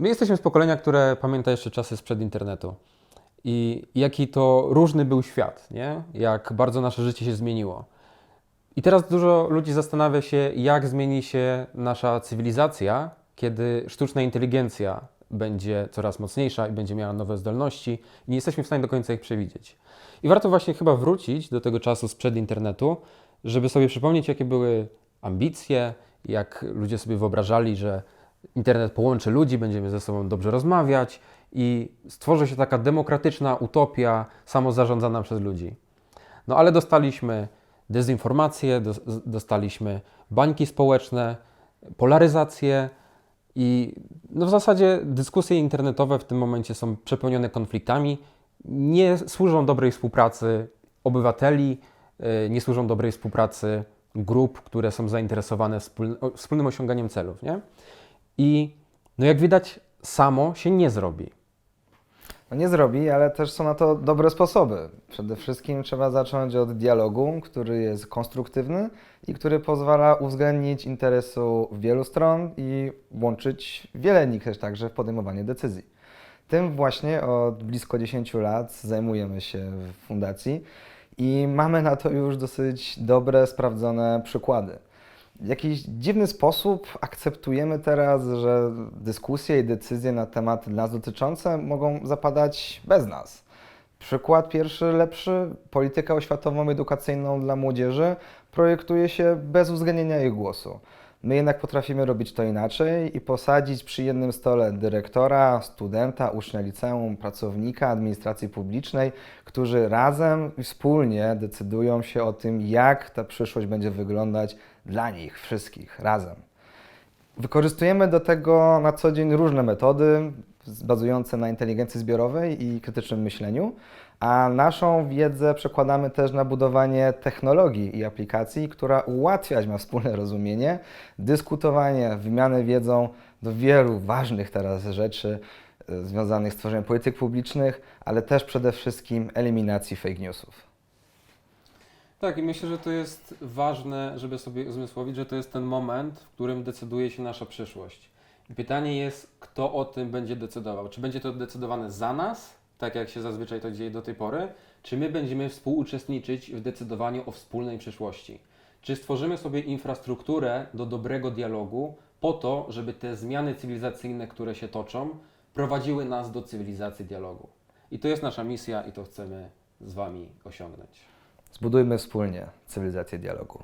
My jesteśmy z pokolenia, które pamięta jeszcze czasy sprzed internetu. I jaki to różny był świat, nie? Jak bardzo nasze życie się zmieniło. I teraz dużo ludzi zastanawia się, jak zmieni się nasza cywilizacja, kiedy sztuczna inteligencja będzie coraz mocniejsza i będzie miała nowe zdolności i nie jesteśmy w stanie do końca ich przewidzieć. I warto właśnie chyba wrócić do tego czasu sprzed internetu, żeby sobie przypomnieć, jakie były ambicje, jak ludzie sobie wyobrażali, że internet połączy ludzi, będziemy ze sobą dobrze rozmawiać i stworzy się taka demokratyczna utopia samozarządzana przez ludzi. No ale dostaliśmy dezinformację, dos- dostaliśmy bańki społeczne, polaryzację i no w zasadzie dyskusje internetowe w tym momencie są przepełnione konfliktami, nie służą dobrej współpracy obywateli, y, nie służą dobrej współpracy grup, które są zainteresowane wspólnym osiąganiem celów, nie? I no jak widać, samo się nie zrobi. No nie zrobi, ale też są na to dobre sposoby. Przede wszystkim trzeba zacząć od dialogu, który jest konstruktywny i który pozwala uwzględnić interesu wielu stron i łączyć wiele nich też także w podejmowaniu decyzji. Tym właśnie od blisko 10 lat zajmujemy się w fundacji i mamy na to już dosyć dobre, sprawdzone przykłady. Jakiś dziwny sposób akceptujemy teraz, że dyskusje i decyzje na tematy nas dotyczące mogą zapadać bez nas. Przykład pierwszy, lepszy. Politykę oświatową, edukacyjną dla młodzieży projektuje się bez uwzględnienia ich głosu. My jednak potrafimy robić to inaczej i posadzić przy jednym stole dyrektora, studenta, ucznia liceum, pracownika administracji publicznej, którzy razem i wspólnie decydują się o tym, jak ta przyszłość będzie wyglądać dla nich wszystkich razem. Wykorzystujemy do tego na co dzień różne metody bazujące na inteligencji zbiorowej i krytycznym myśleniu, a naszą wiedzę przekładamy też na budowanie technologii i aplikacji, która ułatwiać ma wspólne rozumienie, dyskutowanie, wymianę wiedzą do wielu ważnych teraz rzeczy e, związanych z tworzeniem polityk publicznych, ale też przede wszystkim eliminacji fake newsów. Tak, i myślę, że to jest ważne, żeby sobie uzmysłowić, że to jest ten moment, w którym decyduje się nasza przyszłość. Pytanie jest, kto o tym będzie decydował. Czy będzie to decydowane za nas, tak jak się zazwyczaj to dzieje do tej pory, czy my będziemy współuczestniczyć w decydowaniu o wspólnej przyszłości? Czy stworzymy sobie infrastrukturę do dobrego dialogu po to, żeby te zmiany cywilizacyjne, które się toczą, prowadziły nas do cywilizacji dialogu? I to jest nasza misja i to chcemy z Wami osiągnąć. Zbudujmy wspólnie cywilizację dialogu.